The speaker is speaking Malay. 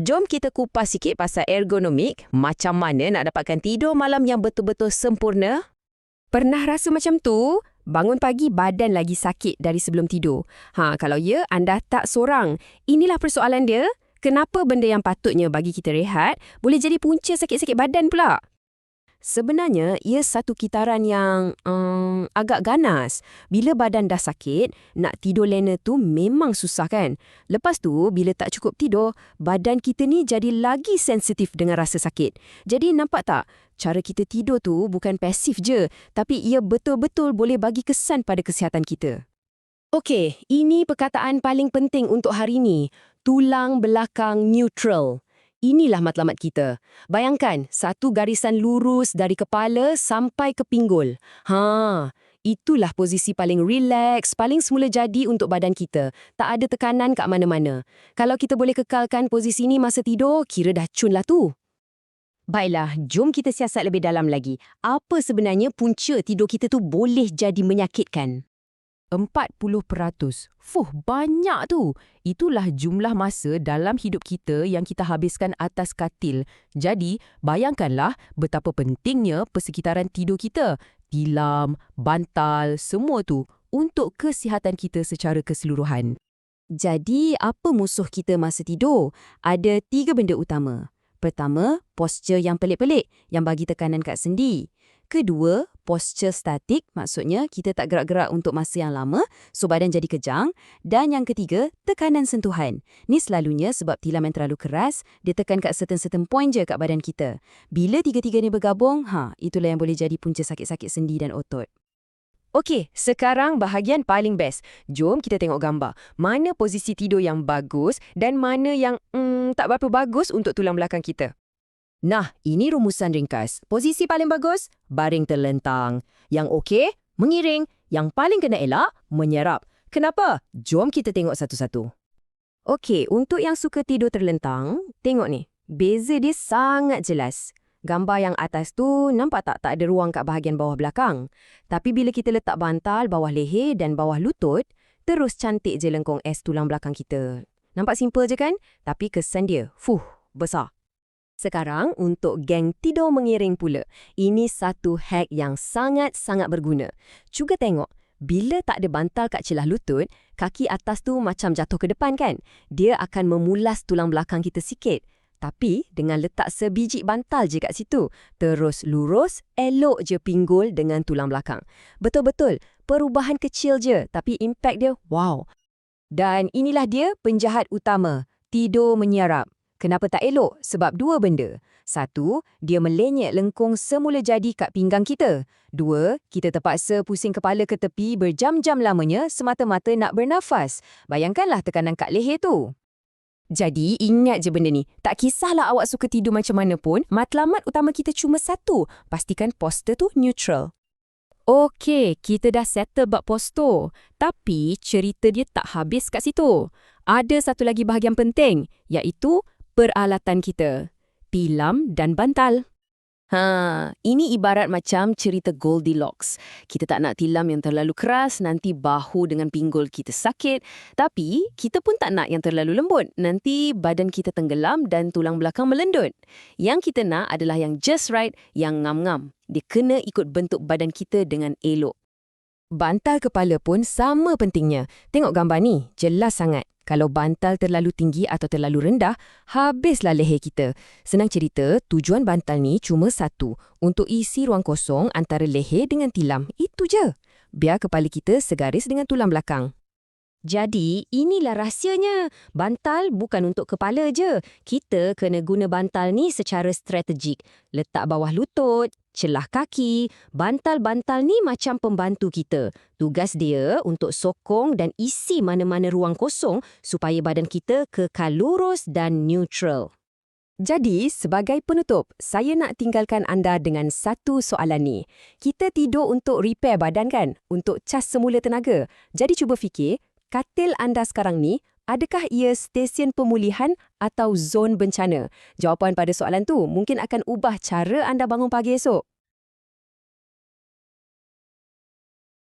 Jom kita kupas sikit pasal ergonomik, macam mana nak dapatkan tidur malam yang betul-betul sempurna. Pernah rasa macam tu? Bangun pagi badan lagi sakit dari sebelum tidur. Ha, kalau ya, anda tak seorang. Inilah persoalan dia. Kenapa benda yang patutnya bagi kita rehat boleh jadi punca sakit-sakit badan pula? Sebenarnya, ia satu kitaran yang um, agak ganas. Bila badan dah sakit, nak tidur lena tu memang susah kan? Lepas tu, bila tak cukup tidur, badan kita ni jadi lagi sensitif dengan rasa sakit. Jadi nampak tak? Cara kita tidur tu bukan pasif je, tapi ia betul-betul boleh bagi kesan pada kesihatan kita. Okey, ini perkataan paling penting untuk hari ini. Tulang belakang neutral. Inilah matlamat kita. Bayangkan, satu garisan lurus dari kepala sampai ke pinggul. Ha, itulah posisi paling relax, paling semula jadi untuk badan kita. Tak ada tekanan kat mana-mana. Kalau kita boleh kekalkan posisi ini masa tidur, kira dah cun lah tu. Baiklah, jom kita siasat lebih dalam lagi. Apa sebenarnya punca tidur kita tu boleh jadi menyakitkan? 40%. Fuh, banyak tu. Itulah jumlah masa dalam hidup kita yang kita habiskan atas katil. Jadi, bayangkanlah betapa pentingnya persekitaran tidur kita. Tilam, bantal, semua tu untuk kesihatan kita secara keseluruhan. Jadi, apa musuh kita masa tidur? Ada tiga benda utama. Pertama, posture yang pelik-pelik yang bagi tekanan kat sendi. Kedua, posture statik, maksudnya kita tak gerak-gerak untuk masa yang lama, so badan jadi kejang. Dan yang ketiga, tekanan sentuhan. Ni selalunya sebab tilam yang terlalu keras, dia tekan kat certain-certain point je kat badan kita. Bila tiga-tiga ni bergabung, ha, itulah yang boleh jadi punca sakit-sakit sendi dan otot. Okey, sekarang bahagian paling best. Jom kita tengok gambar. Mana posisi tidur yang bagus dan mana yang mm, tak berapa bagus untuk tulang belakang kita. Nah, ini rumusan ringkas. Posisi paling bagus, baring terlentang. Yang okey, mengiring. Yang paling kena elak, menyerap. Kenapa? Jom kita tengok satu-satu. Okey, untuk yang suka tidur terlentang, tengok ni. Beza dia sangat jelas. Gambar yang atas tu nampak tak tak ada ruang kat bahagian bawah belakang. Tapi bila kita letak bantal bawah leher dan bawah lutut, terus cantik je lengkung es tulang belakang kita. Nampak simple je kan? Tapi kesan dia, fuh, besar. Sekarang, untuk geng tidur mengiring pula. Ini satu hack yang sangat-sangat berguna. Cuba tengok, bila tak ada bantal kat celah lutut, kaki atas tu macam jatuh ke depan kan? Dia akan memulas tulang belakang kita sikit. Tapi, dengan letak sebiji bantal je kat situ, terus lurus, elok je pinggul dengan tulang belakang. Betul-betul, perubahan kecil je, tapi impact dia wow. Dan inilah dia penjahat utama, tidur menyarap. Kenapa tak elok? Sebab dua benda. Satu, dia melenyek lengkung semula jadi kat pinggang kita. Dua, kita terpaksa pusing kepala ke tepi berjam-jam lamanya semata-mata nak bernafas. Bayangkanlah tekanan kat leher tu. Jadi, ingat je benda ni. Tak kisahlah awak suka tidur macam mana pun, matlamat utama kita cuma satu. Pastikan postur tu neutral. Okey, kita dah settle bab postur. Tapi, cerita dia tak habis kat situ. Ada satu lagi bahagian penting, iaitu peralatan kita, tilam dan bantal. Ha, ini ibarat macam cerita Goldilocks. Kita tak nak tilam yang terlalu keras, nanti bahu dengan pinggul kita sakit. Tapi, kita pun tak nak yang terlalu lembut. Nanti badan kita tenggelam dan tulang belakang melendut. Yang kita nak adalah yang just right, yang ngam-ngam. Dia kena ikut bentuk badan kita dengan elok. Bantal kepala pun sama pentingnya. Tengok gambar ni, jelas sangat. Kalau bantal terlalu tinggi atau terlalu rendah, habislah leher kita. Senang cerita, tujuan bantal ni cuma satu, untuk isi ruang kosong antara leher dengan tilam. Itu je. Biar kepala kita segaris dengan tulang belakang. Jadi, inilah rahsianya. Bantal bukan untuk kepala je. Kita kena guna bantal ni secara strategik. Letak bawah lutut, celah kaki, bantal-bantal ni macam pembantu kita. Tugas dia untuk sokong dan isi mana-mana ruang kosong supaya badan kita kekal lurus dan neutral. Jadi, sebagai penutup, saya nak tinggalkan anda dengan satu soalan ni. Kita tidur untuk repair badan kan? Untuk cas semula tenaga. Jadi cuba fikir, katil anda sekarang ni Adakah ia stesen pemulihan atau zon bencana? Jawapan pada soalan tu mungkin akan ubah cara anda bangun pagi esok.